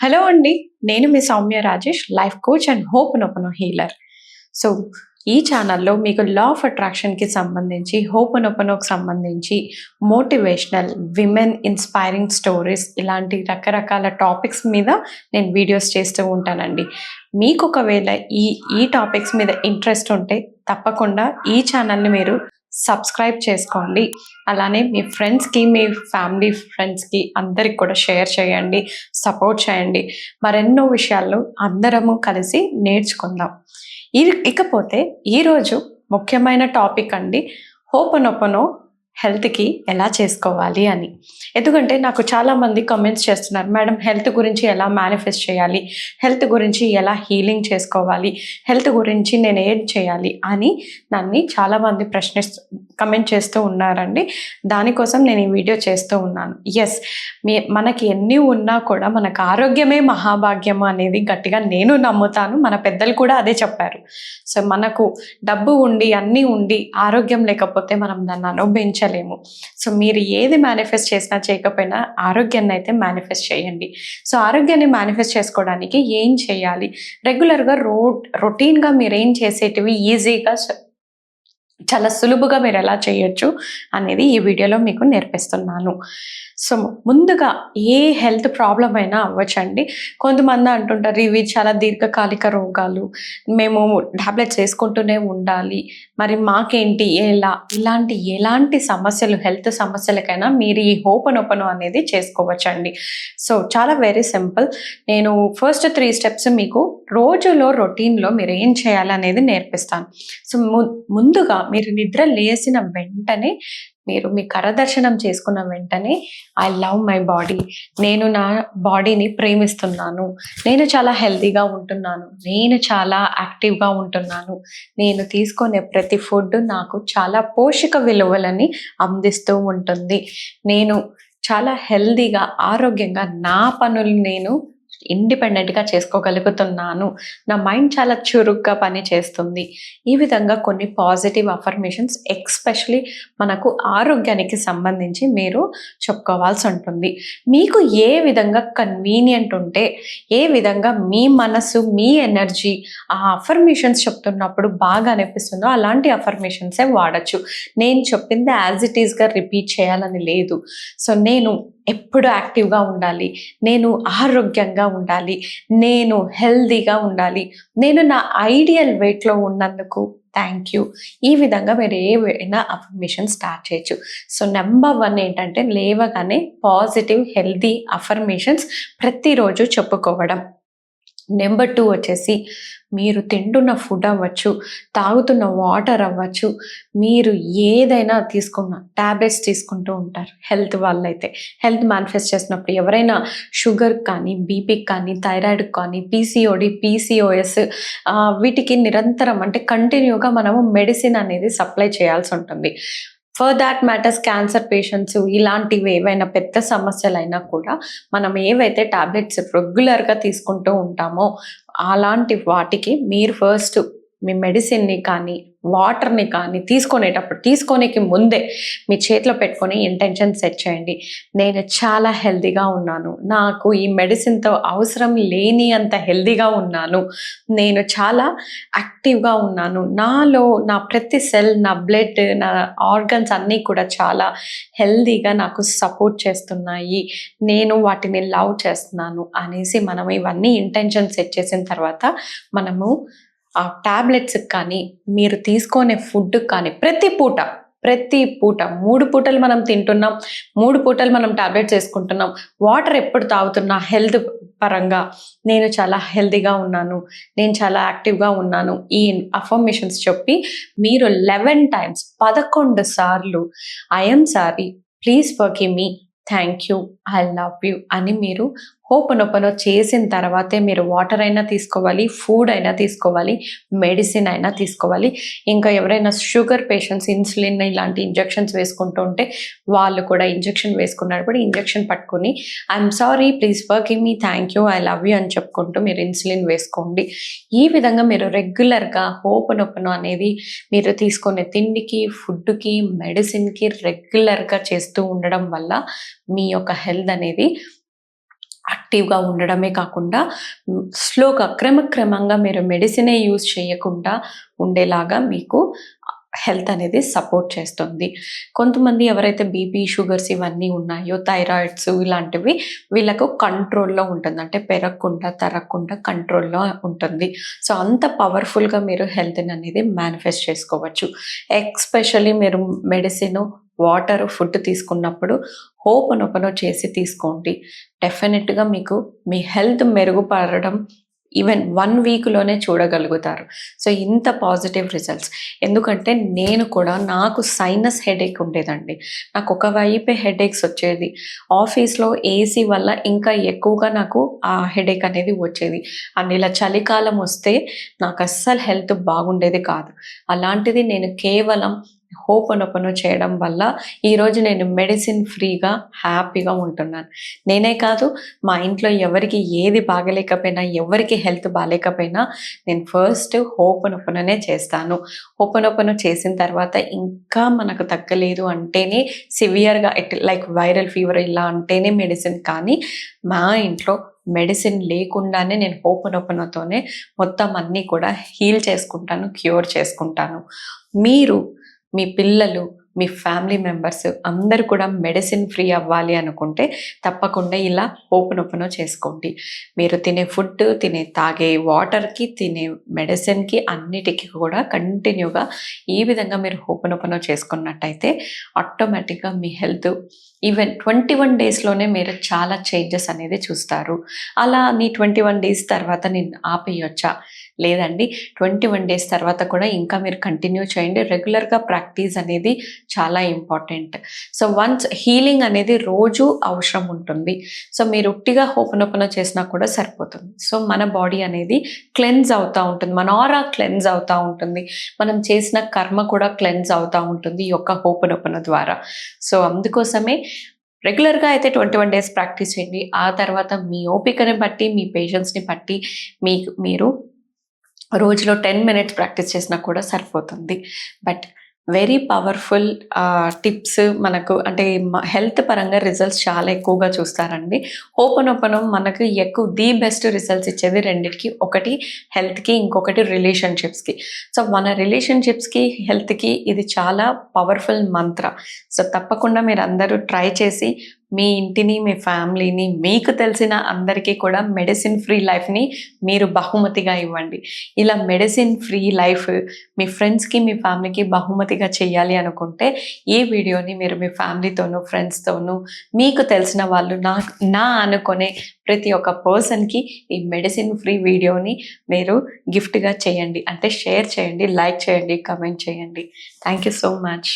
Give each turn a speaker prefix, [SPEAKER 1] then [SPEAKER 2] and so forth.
[SPEAKER 1] Hello అండి నేను మీ Soumya Rajesh life coach and ho'oponopono healer. So ఈ ఛానల్లో మీకు లా ఆఫ్ అట్రాక్షన్కి సంబంధించి హోప్ నొపనోకి సంబంధించి మోటివేషనల్ విమెన్ ఇన్స్పైరింగ్ స్టోరీస్ ఇలాంటి రకరకాల టాపిక్స్ మీద నేను వీడియోస్ చేస్తూ ఉంటానండి. మీకు ఒకవేళ ఈ ఈ టాపిక్స్ మీద ఇంట్రెస్ట్ ఉంటే తప్పకుండా ఈ ఛానల్ని మీరు సబ్స్క్రైబ్ చేసుకోండి. అలానే మీ ఫ్రెండ్స్కి మీ ఫ్యామిలీ ఫ్రెండ్స్కి అందరికి కూడా షేర్ చేయండి సపోర్ట్ చేయండి. మరెన్నో విషయాల్లో అందరము కలిసి నేర్చుకుందాం. ఇకపోతే ఈరోజు ముఖ్యమైన టాపిక్ అండి. హోపనొపనో హెల్త్కి ఎలా చేసుకోవాలి అని. ఎందుకంటే నాకు చాలామంది కమెంట్స్ చేస్తున్నారు మేడం హెల్త్ గురించి ఎలా మేనిఫెస్ట్ చేయాలి? హెల్త్ గురించి ఎలా హీలింగ్ చేసుకోవాలి? హెల్త్ గురించి నేను ఏం చేయాలి? అని నన్ను చాలామంది ప్రశ్నిస్తూ కమెంట్ చేస్తూ ఉన్నారండి. దానికోసం నేను ఈ వీడియో చేస్తూ ఉన్నాను. ఎస్ మీ మనకి ఎన్ని ఉన్నా కూడా మనకు ఆరోగ్యమే మహాభాగ్యం అనేది గట్టిగా నేను నమ్ముతాను. మన పెద్దలు కూడా అదే చెప్పారు. సో మనకు డబ్బు ఉండి అన్నీ ఉండి ఆరోగ్యం లేకపోతే మనం దాన్ని మార్చలేము సో మీరు ఏది మేనిఫెస్ట్ చేసినా చేయకపోయినా ఆరోగ్యాన్ని అయితే మేనిఫెస్ట్ చేయండి. సో ఆరోగ్యాన్ని మేనిఫెస్ట్ చేసుకోవడానికి ఏం చేయాలి? రెగ్యులర్గా రో రొటీన్గా మీరు ఏం చేసేటివి ఈజీగా చాలా సులువుగా మీరు ఎలా చేయొచ్చు అనేది ఈ వీడియోలో మీకు నేర్పిస్తున్నాను. సో ముందుగా ఏ హెల్త్ ప్రాబ్లం అయినా అవ్వచ్చండి. కొంతమంది అంటుంటారు ఇవి చాలా దీర్ఘకాలిక రోగాలు. మేము టాబ్లెట్స్ వేసుకుంటూనే ఉండాలి. మరి మాకేంటి ఎలా? ఇలాంటి ఎలాంటి సమస్యలు హెల్త్ సమస్యలకైనా మీరు ఈ హోపనొపను అనేది చేసుకోవచ్చండి. సో చాలా వెరీ సింపుల్. నేను ఫస్ట్ త్రీ స్టెప్స్ మీకు రోజులో రొటీన్లో మీరు ఏం చేయాలి అనేది నేర్పిస్తాను. సో ముందుగా మీరు నిద్ర లేసిన వెంటనే మీరు మీ కరదర్శనం చేసుకున్న వెంటనే ఐ లవ్ మై బాడీ నేను నా బాడీని ప్రేమిస్తున్నాను. నేను చాలా హెల్తీగా ఉంటున్నాను. నేను చాలా యాక్టివ్గా ఉంటున్నాను. నేను తీసుకునే ప్రతి ఫుడ్ నాకు చాలా పోషక విలువలని అందిస్తూ ఉంటుంది. నేను చాలా హెల్తీగా ఆరోగ్యంగా నా పనులు నేను ఇండిపెండెంట్గా చేసుకోగలుగుతున్నాను. నా మైండ్ చాలా చురుగ్గా పని చేస్తుంది. ఈ విధంగా కొన్ని పాజిటివ్ అఫర్మేషన్స్ ఎక్స్పెషలీ మనకు ఆరోగ్యానికి సంబంధించి మీరు చెప్పుకోవాల్సి ఉంటుంది. మీకు ఏ విధంగా కన్వీనియంట్ ఉంటే ఏ విధంగా మీ మనసు మీ ఎనర్జీ ఆ అఫర్మేషన్స్ చెప్తున్నప్పుడు బాగా అనిపిస్తుందో అలాంటి అఫర్మేషన్సే వాడచ్చు. నేను చెప్పింది యాజ్ ఇట్ ఈస్గా రిపీట్ చేయాలని లేదు. సో నేను ఎప్పుడు యాక్టివ్గా ఉండాలి. నేను ఆరోగ్యంగా ఉండాలి. నేను హెల్దీగా ఉండాలి. నేను నా ఐడియల్ వెయిట్లో ఉన్నందుకు థ్యాంక్ యూ. ఈ విధంగా మీరు ఏవైనా అఫర్మేషన్ స్టార్ట్ చేయొచ్చు. సో నెంబర్ వన్ ఏంటంటే లేవగానే పాజిటివ్ హెల్దీ అఫర్మేషన్స్ ప్రతిరోజు చెప్పుకోవడం. నెంబర్ టూ వచ్చేసి మీరు తింటున్న ఫుడ్ అవ్వచ్చు తాగుతున్న వాటర్ అవ్వచ్చు మీరు ఏదైనా తీసుకున్న ట్యాబ్లెట్స్ తీసుకుంటూ ఉంటారు హెల్త్ వాళ్ళైతే. హెల్త్ మేనిఫెస్ట్ చేసినప్పుడు ఎవరైనా షుగర్ కానీ బీపీకి కానీ థైరాయిడ్ కానీ పీసీఓడి పీసీఓఎస్ వీటికి నిరంతరం అంటే కంటిన్యూగా మనము మెడిసిన్ అనేది సప్లై చేయాల్సి ఉంటుంది. For that matters cancer patients ఇలాంటివి ఏవైనా పెద్ద సమస్యలైనా కూడా మనం ఏవైతే టాబ్లెట్స్ రెగ్యులర్గా తీసుకుంటూ ఉంటామో అలాంటి వాటికి మీరు ఫస్ట్ మీ మెడిసిన్ని కానీ వాటర్ని కానీ తీసుకునేటప్పుడు తీసుకోనేకి ముందే మీ చేతిలో పెట్టుకొని ఇంటెన్షన్ సెట్ చేయండి. నేను చాలా హెల్దీగా ఉన్నాను. నాకు ఈ మెడిసిన్తో అవసరం లేని అంత హెల్దీగా ఉన్నాను. నేను చాలా యాక్టివ్గా ఉన్నాను. నాలో నా ప్రతి సెల్ నా బ్లడ్ నా ఆర్గన్స్ అన్నీ కూడా చాలా హెల్దీగా నాకు సపోర్ట్ చేస్తున్నాయి. నేను వాటిని లవ్ చేస్తున్నాను అనేసి మనం ఇవన్నీ ఇంటెన్షన్ సెట్ చేసిన తర్వాత మనము ఆ టాబ్లెట్స్కి కానీ మీరు తీసుకునే ఫుడ్ కానీ ప్రతి పూట ప్రతి పూట మూడు పూటలు మనం తింటున్నాం మూడు పూటలు మనం టాబ్లెట్స్ వేసుకుంటున్నాం వాటర్ ఎప్పుడు తాగుతున్నా హెల్త్ పరంగా నేను చాలా హెల్తీగా ఉన్నాను నేను చాలా యాక్టివ్గా ఉన్నాను ఈ అఫర్మేషన్స్ చెప్పి మీరు లెవెన్ టైమ్స్ పదకొండు సార్లు I'm sorry please forgive me thank you I love you అని మీరు హోపనొపనో చేసిన తర్వాతే మీరు వాటర్ అయినా తీసుకోవాలి ఫుడ్ అయినా తీసుకోవాలి మెడిసిన్ అయినా తీసుకోవాలి. ఇంకా ఎవరైనా షుగర్ పేషెంట్స్ ఇన్సులిన్ ఇలాంటి ఇంజెక్షన్స్ వేసుకుంటూ ఉంటే వాళ్ళు కూడా ఇంజెక్షన్ వేసుకున్నప్పుడు ఇంజెక్షన్ పట్టుకుని I'm sorry please forgive me thank you I love you అని చెప్పుకుంటూ మీరు ఇన్సులిన్ వేసుకోండి. ఈ విధంగా మీరు రెగ్యులర్గా హోపనొపనో అనేది మీరు తీసుకునే తిండికి ఫుడ్కి మెడిసిన్కి రెగ్యులర్గా చేస్తూ ఉండడం వల్ల మీ యొక్క హెల్త్ అనేది యాక్టివ్గా ఉండడమే కాకుండా స్లోగా క్రమక్రమంగా మీరు మెడిసినే యూజ్ చేయకుండా ఉండేలాగా మీకు హెల్త్ అనేది సపోర్ట్ చేస్తుంది. కొంతమంది ఎవరైతే బీపీ షుగర్స్ ఇవన్నీ ఉన్నాయో థైరాయిడ్స్ ఇలాంటివి వీళ్ళకు కంట్రోల్లో ఉంటుంది. అంటే పెరగకుండా తరగకుండా కంట్రోల్లో ఉంటుంది. సో అంత పవర్ఫుల్గా మీరు హెల్త్ని అనేది మేనిఫెస్ట్ చేసుకోవచ్చు. ఎక్స్పెషలీ మీరు మెడిసిన్ వాటర్ ఫుడ్ తీసుకున్నప్పుడు హోపన్ ఓపెన్ చేసి తీసుకోండి. డెఫినెట్గా మీకు మీ హెల్త్ మెరుగుపడడం ఈవెన్ వన్ వీక్లోనే చూడగలుగుతారు. సో ఇంత పాజిటివ్ రిజల్ట్స్. ఎందుకంటే నేను కూడా నాకు సైనస్ హెడేక్ ఉండేదండి. నాకు ఒక వైపే హెడేక్స్ వచ్చేది. ఆఫీస్లో ఏసీ వల్ల ఇంకా ఎక్కువగా నాకు ఆ హెడేక్ అనేది వచ్చేది. అండ్ ఇలా చలికాలం వస్తే నాకు అస్సలు హెల్త్ బాగుండేది కాదు. అలాంటిది నేను కేవలం హోపనొపను చేయడం వల్ల ఈరోజు నేను మెడిసిన్ ఫ్రీగా హ్యాపీగా ఉంటున్నాను. నేనే కాదు మా ఇంట్లో ఎవరికి ఏది బాగలేకపోయినా ఎవరికి హెల్త్ బాగాలేకపోయినా నేను ఫస్ట్ హోపనొపననే చేస్తాను. హోపనొపను చేసిన తర్వాత ఇంకా మనకు తగ్గలేదు అంటేనే సివియర్గా ఎట్ లైక్ వైరల్ ఫీవర్ ఇలా అంటేనే మెడిసిన్. కానీ మా ఇంట్లో మెడిసిన్ లేకుండానే నేను హోపనొపనతోనే మొత్తం అన్నీ కూడా హీల్ చేసుకుంటాను క్యూర్ చేసుకుంటాను. మీరు మీ పిల్లలు మీ ఫ్యామిలీ మెంబర్స్ అందరు కూడా మెడిసిన్ ఫ్రీ అవ్వాలి అనుకుంటే తప్పకుండా ఇలా ఓపెన్ ఓపెన్ చేసుకోండి. మీరు తినే ఫుడ్ తినే తాగే వాటర్కి తినే మెడిసిన్కి అన్నిటికీ కూడా కంటిన్యూగా ఈ విధంగా మీరు ఓపెన్ ఓపెన్ చేసుకున్నట్టయితే ఆటోమేటిక్గా మీ హెల్త్ ఈవెన్ ట్వంటీ వన్ డేస్లోనే మీరు చాలా చేంజెస్ అనేది చూస్తారు. అలా నీ ట్వంటీ వన్ డేస్ తర్వాత నేను ఆపేయొచ్చా? లేదండి. ట్వంటీ వన్ డేస్ తర్వాత కూడా ఇంకా మీరు కంటిన్యూ చేయండి. రెగ్యులర్గా ప్రాక్టీస్ అనేది చాలా ఇంపార్టెంట్. సో వన్స్ హీలింగ్ అనేది రోజు అవసరం ఉంటుంది. సో మీరు ఉట్టిగా హోపనోపన చేసినా కూడా సరిపోతుంది. సో మన బాడీ అనేది క్లెన్స్ అవుతూ ఉంటుంది. మన ఆరా క్లెన్స్ అవుతూ ఉంటుంది. మనం చేసిన కర్మ కూడా క్లెన్స్ అవుతూ ఉంటుంది ఈ యొక్క హోపనోపన ద్వారా. సో అందుకోసమే రెగ్యులర్గా అయితే ట్వంటీ వన్ డేస్ ప్రాక్టీస్ చేయండి. ఆ తర్వాత మీ ఓపికని బట్టి మీ పేషెన్స్ని బట్టి మీకు మీరు రోజులో టెన్ మినిట్స్ ప్రాక్టీస్ చేసినా కూడా సరిపోతుంది. బట్ వెరీ పవర్ఫుల్ టిప్స్ మనకు అంటే హెల్త్ పరంగా రిజల్ట్స్ చాలా ఎక్కువగా చూస్తారండి. ఓపెన్ ఓపెన్ మనకు ఎక్కువ ది బెస్ట్ రిజల్ట్స్ ఇచ్చేది రెండిటికి ఒకటి హెల్త్కి ఇంకొకటి రిలేషన్షిప్స్కి. సో మన రిలేషన్షిప్స్కి హెల్త్కి ఇది చాలా పవర్ఫుల్ మంత్ర. సో తప్పకుండా మీరు అందరూ ట్రై చేసి మీ ఇంటిని మీ ఫ్యామిలీని మీకు తెలిసిన అందరికీ కూడా మెడిసిన్ ఫ్రీ లైఫ్ని మీరు బహుమతిగా ఇవ్వండి. ఇలా మెడిసిన్ ఫ్రీ లైఫ్ మీ ఫ్రెండ్స్కి మీ ఫ్యామిలీకి బహుమతిగా చేయాలి అనుకుంటే ఈ వీడియోని మీరు మీ ఫ్యామిలీతోనూ ఫ్రెండ్స్తోనూ మీకు తెలిసిన వాళ్ళు నా నా అనుకునే ప్రతి ఒక్క పర్సన్కి ఈ మెడిసిన్ ఫ్రీ వీడియోని మీరు గిఫ్ట్గా చేయండి. అంటే షేర్ చేయండి లైక్ చేయండి కమెంట్ చేయండి. Thank you so much.